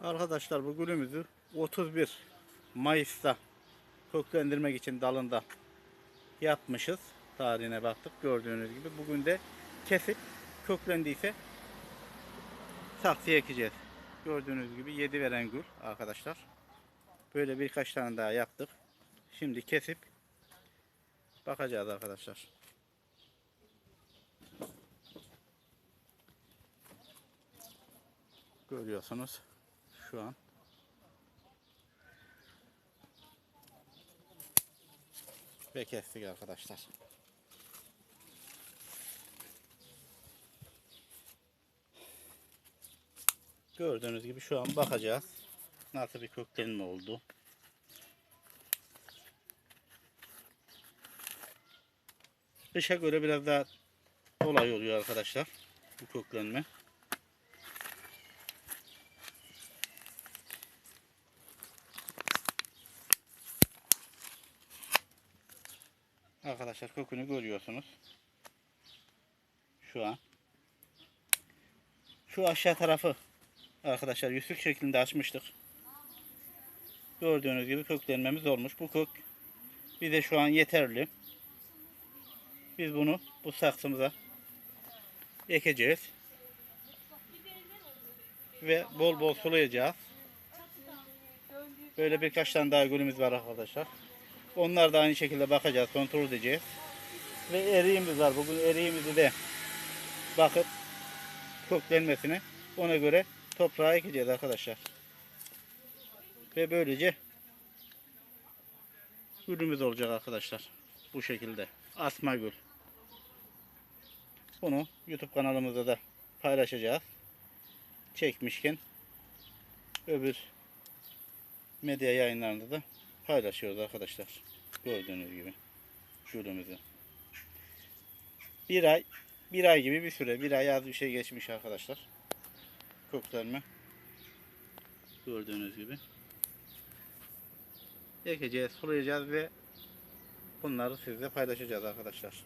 Arkadaşlar bu gülümüzü 31 Mayıs'ta köklendirmek için dalında yapmışız. Tarihine baktık gördüğünüz gibi. Bugün de kesip köklendiyse saksıya ekeceğiz. Gördüğünüz gibi 7 veren gül arkadaşlar. Böyle birkaç tane daha yaptık. Şimdi kesip bakacağız arkadaşlar. Görüyorsunuz şu an. Ve kestik arkadaşlar. Gördüğünüz gibi şu an bakacağız. Nasıl bir köklenme oldu. Kışa göre biraz daha kolay oluyor arkadaşlar. Bu köklenme. Arkadaşlar kökünü görüyorsunuz. Şu an. Şu aşağı tarafı arkadaşlar yüzük şeklinde açmıştık. Gördüğünüz gibi köklenmemiz olmuş. Bu kök bize şu an yeterli. Biz bunu bu saksımıza ekeceğiz. Ve bol bol sulayacağız. Böyle birkaç tane daha gülümüz var arkadaşlar. Onlar da aynı şekilde bakacağız, kontrol edeceğiz. Ve eriğimiz var. Bugün eriğimizi de bakıp köklenmesini ona göre toprağa ekeceğiz arkadaşlar. Ve böylece gülümüz olacak arkadaşlar. Bu şekilde. Asma gül. Bunu YouTube kanalımızda da paylaşacağız. Çekmişken öbür medya yayınlarında da paylaşıyoruz arkadaşlar. Gördüğünüz gibi şurumuzu. Bir ay bir ay gibi bir süre. Bir ay az bir şey geçmiş arkadaşlar. Köklenme. Gördüğünüz gibi. Ekeceğiz, sulayacağız ve bunları sizle paylaşacağız arkadaşlar.